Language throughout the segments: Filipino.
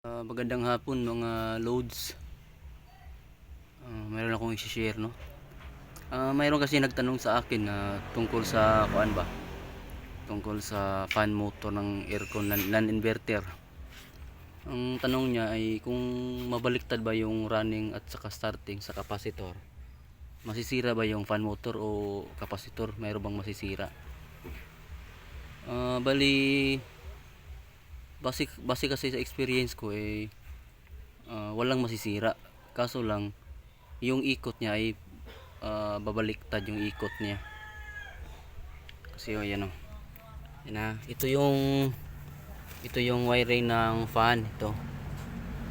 Ah, magandang hapon mga loads. Ah, mayroon akong i-share no. Ah, mayroon kasi nagtanong sa akin na tungkol sa kuan ba? Tungkol sa fan motor ng aircon non- non-inverter. Ang tanong niya ay kung mabaliktad ba yung running at saka starting sa capacitor. Masisira ba yung fan motor o capacitor? Mayroon bang masisira? Ah, bali base, base kasi sa experience ko eh ah, walang masisira. Kaso lang yung ikot niya ay ah, babaliktad yung ikot niya. Kasi oh, yan oh. yan na. Ito yung ito yung wiring ng fan ito.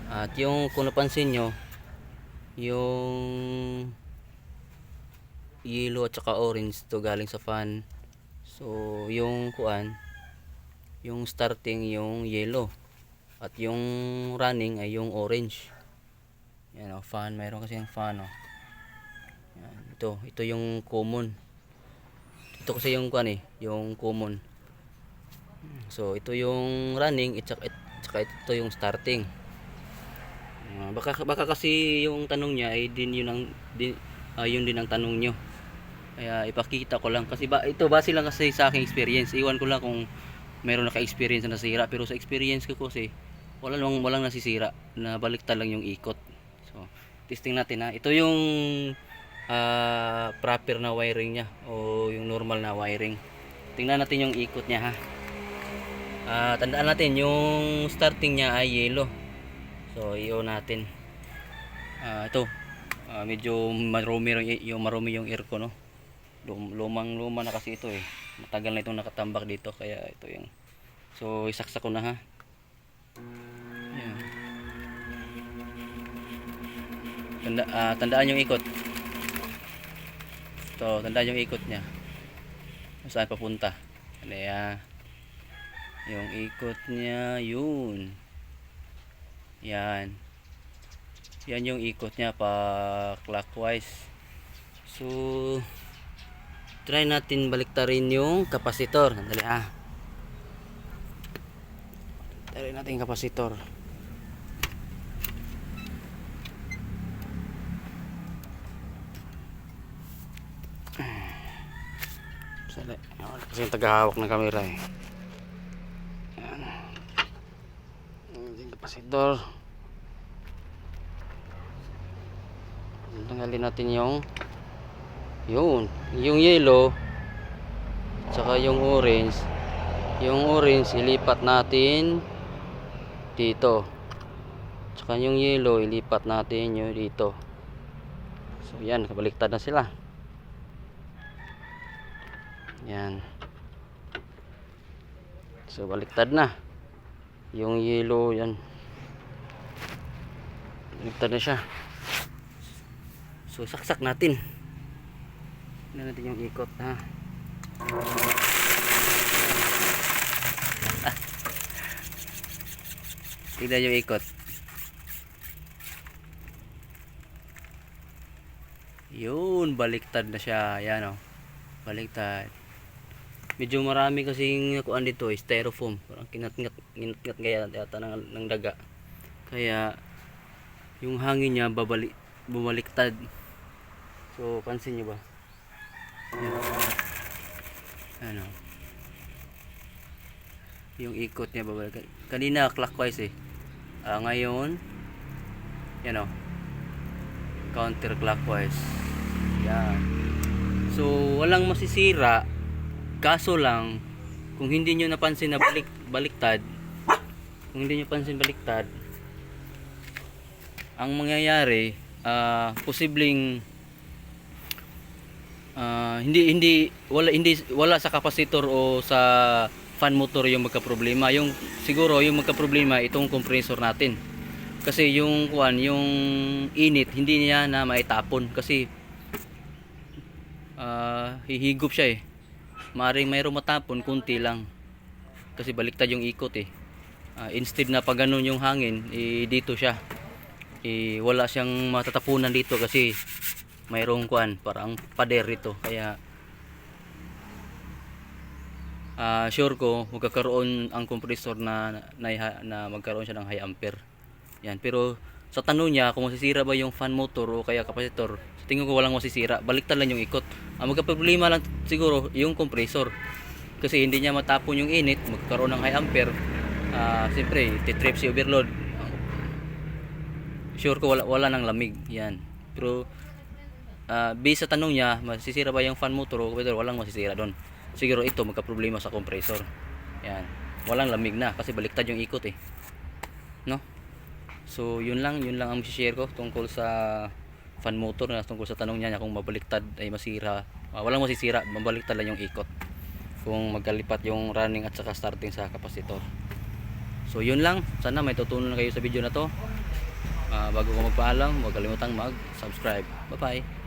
At yung kung napansin nyo yung yellow at saka orange to galing sa fan. So yung kuan yung starting yung yellow at yung running ay yung orange. Yan o fan. Mayroon kasi yung fan o. Yan, ito. Ito yung common. Ito kasi yung kan eh yung common. So ito yung running at saka, at ito yung starting. Ah, baka baka kasi yung tanong niya ay din yun ang din, ah, yun din ang tanong nyo kaya ipakita ko lang. Kasi ba ito base lang kasi sa aking experience? Iwan ko lang kung meron naka-experience na nasira pero sa experience ko kasi wala lang walang nasisira. Na baliktad lang yung ikot. So testing natin ha. Ito yung ah, proper na wiring niya o yung normal na wiring. Tingnan natin yung ikot niya ha. Ah, tandaan natin yung starting niya ay yellow. So iyo natin. Ah, ito. Ah, medyo marumi yung, yung marumi yung air ko no Lum, lumang luma na kasi ito eh. Matagal na itong nakatambak dito kaya ito yung so isaksak ko na ha? Ayan. Tanda, ah, tandaan yung ikot. Ito tandaan yung ikot kung saan papunta. Ano ya yung ikot niya yun. Yan. Yan yung ikot niya pa clockwise so try natin baliktarin yung kapasitor. Sandali ah. Try natin yung kapasitor. Sandali. Kasi yung tagahawak ng camera eh. Yan. Yung kapasitor. Tanggalin natin yung yun, yung yellow tsaka yung orange. Yung orange ilipat natin dito. Tsaka yung yellow ilipat natin yun dito. So yan, kabaliktad na sila. Yan. So baliktad na. Yung yellow yan. Baliktad na siya. So saksak natin. Tignan natin yung ikot ha. Tignan yung ikot. Yun, baliktad na siya. Ayan o. Baliktad. Medyo marami kasing kuan dito eh, styrofoam. Parang kinat-ngat kinat kaya yata ng, ng daga. Kaya yung hangin niya babalik bumaliktad. So, pansin niyo ba? Ano? Yung ikot niya babalik. Kanina clockwise eh. Ah, ngayon yan o counter clockwise yan. So walang masisira. Kaso lang kung hindi nyo napansin na balik, baliktad kung hindi nyo pansin baliktad ang mangyayari ah posibleng Ah, hindi hindi wala hindi wala sa kapasitor o sa fan motor yung magka-problema. Yung siguro yung magka-problema itong compressor natin. Kasi yung kuan, yung init hindi niya na maitapon kasi ah, hihigop siya eh. Maaring mayroong matapon kunti lang. Kasi baliktad yung ikot eh. Ah, instead na pag yung hangin, eh, dito siya. Eh, wala siyang matatapunan dito kasi mayroong kuan parang pader ito kaya ah sure ko magkakaroon ang compressor na, na na magkaroon siya ng high ampere Yan, pero sa tanong niya kung masisira ba yung fan motor o kaya capacitor, sa tingin ko walang masisira. Baliktad lang yung ikot. Ang magka-problema lang siguro yung compressor. Kasi hindi niya matapon yung init, magkaroon ng high ampere. Ah, siyempre, titrip si overload. Sure ko wala wala nang lamig. Yan. Pero ah based sa tanong niya, masisira ba yung fan motor o capacitor? Walang masisira doon. Siguro ito magka-problema sa compressor. Yan. Walang lamig na kasi baliktad yung ikot eh. No? So, yun lang, yun lang ang share ko tungkol sa fan motor na tungkol sa tanong niya kung mabaliktad ay masira. Ah, walang masisira, mabaliktad lang yung ikot. Kung magkalipat yung running at saka starting sa kapasitor. So, yun lang. Sana may tutunan kayo sa video na to. Ah, bago ko magpaalam, huwag kalimutang mag-subscribe. Bye-bye.